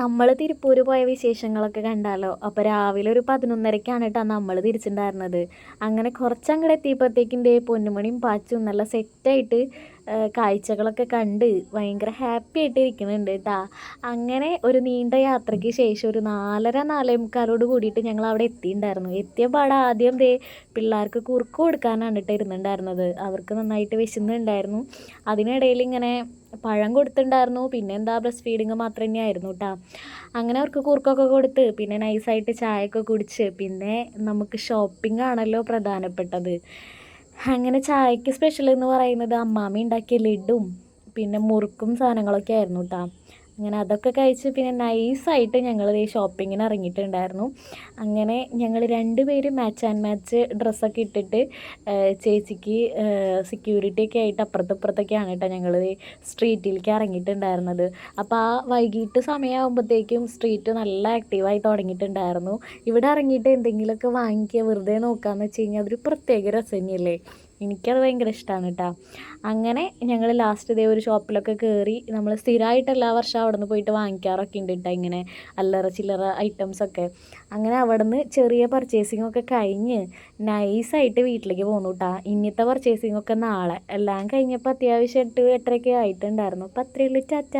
നമ്മൾ തിരുപ്പൂർ പോയ വിശേഷങ്ങളൊക്കെ കണ്ടാലോ? അപ്പോൾ രാവിലെ ഒരു പതിനൊന്നരക്കാണ് കേട്ടോ നമ്മൾ തിരിച്ചിട്ടുണ്ടായിരുന്നത് അങ്ങനെ കുറച്ചങ്ങോട്ട് എത്തിയപ്പോഴത്തേക്കും ദേ പൊന്നുമണിയും പാച്ചും നല്ല സെറ്റായിട്ട് കാഴ്ചകളൊക്കെ കണ്ട് ഭയങ്കര ഹാപ്പി ആയിട്ട് ഇരിക്കുന്നുണ്ട് കേട്ടോ അങ്ങനെ ഒരു നീണ്ട യാത്രയ്ക്ക് ശേഷം ഒരു നാലര നാലേ മുക്കാലോട് കൂടിയിട്ട് ഞങ്ങൾ അവിടെ എത്തിയിട്ടുണ്ടായിരുന്നു എത്തിയ ആദ്യം ദേ പിള്ളേർക്ക് കുറുക്ക് കൊടുക്കാനാണ് കേട്ടോ ഇരുന്നുണ്ടായിരുന്നത്. അവർക്ക് നന്നായിട്ട് വിശന്നുണ്ടായിരുന്നു. അതിനിടയിൽ ഇങ്ങനെ പഴം കൊടുത്തിട്ടുണ്ടായിരുന്നു. പിന്നെ എന്താ ബ്രസ്റ്റ് ഫീഡിങ് മാത്രം തന്നെയായിരുന്നു കേട്ടോ അങ്ങനെ അവർക്ക് കുറുക്കൊക്കെ കൊടുത്ത് പിന്നെ നൈസായിട്ട് ചായയൊക്കെ കുടിച്ച് പിന്നെ നമുക്ക് ഷോപ്പിംഗ് ആണല്ലോ പ്രധാനപ്പെട്ടത്. അങ്ങനെ ചായക്ക് സ്പെഷ്യൽ എന്ന് പറയുന്നത് അമ്മാമി ഉണ്ടാക്കിയ ലഡും പിന്നെ മുറുക്കും സാധനങ്ങളൊക്കെ ആയിരുന്നു കേട്ടോ അങ്ങനെ അതൊക്കെ കഴിച്ച് പിന്നെ നൈസായിട്ട് ഞങ്ങൾ ഈ ഷോപ്പിങ്ങിന് ഇറങ്ങിയിട്ടുണ്ടായിരുന്നു. അങ്ങനെ ഞങ്ങൾ രണ്ടുപേരും മാച്ച് ആൻഡ് മാച്ച് ഡ്രസ്സൊക്കെ ഇട്ടിട്ട് ചേച്ചിക്ക് സെക്യൂരിറ്റി ഒക്കെ ആയിട്ട് അപ്പുറത്തപ്പുറത്തൊക്കെയാണ് കേട്ടോ ഞങ്ങൾ സ്ട്രീറ്റിലേക്ക് ഇറങ്ങിയിട്ടുണ്ടായിരുന്നത്. അപ്പോൾ ആ വൈകിട്ട് സമയമാകുമ്പോഴത്തേക്കും സ്ട്രീറ്റ് നല്ല ആക്റ്റീവായി തുടങ്ങിയിട്ടുണ്ടായിരുന്നു. ഇവിടെ ഇറങ്ങിയിട്ട് എന്തെങ്കിലുമൊക്കെ വാങ്ങിക്കുക വെറുതെ നോക്കാമെന്ന് വെച്ച് കഴിഞ്ഞാൽ അതൊരു പ്രത്യേക രസം എനിക്കത് ഭയങ്കര ഇഷ്ടമാണ് കേട്ടോ അങ്ങനെ ഞങ്ങൾ ലാസ്റ്റ് ഇതേ ഒരു ഷോപ്പിലൊക്കെ കയറി നമ്മൾ സ്ഥിരമായിട്ട് എല്ലാ വർഷവും അവിടെ നിന്ന് പോയിട്ട് വാങ്ങിക്കാറൊക്കെ ഉണ്ട് കേട്ടോ ഇങ്ങനെ അല്ലറ ചില്ലറ ഐറ്റംസൊക്കെ അങ്ങനെ അവിടെ നിന്ന് ചെറിയ പർച്ചേസിംഗ് ഒക്കെ കഴിഞ്ഞ് നൈസായിട്ട് വീട്ടിലേക്ക് പോന്നു കേട്ടോ ഇന്നത്തെ പർച്ചേസിംഗ് ഒക്കെ നാളെ. എല്ലാം കഴിഞ്ഞപ്പോൾ അത്യാവശ്യം എട്ട് എട്ടരയൊക്കെ ആയിട്ടുണ്ടായിരുന്നു. അപ്പോൾ അത്രയേ ഉള്ളൂ ടാറ്റ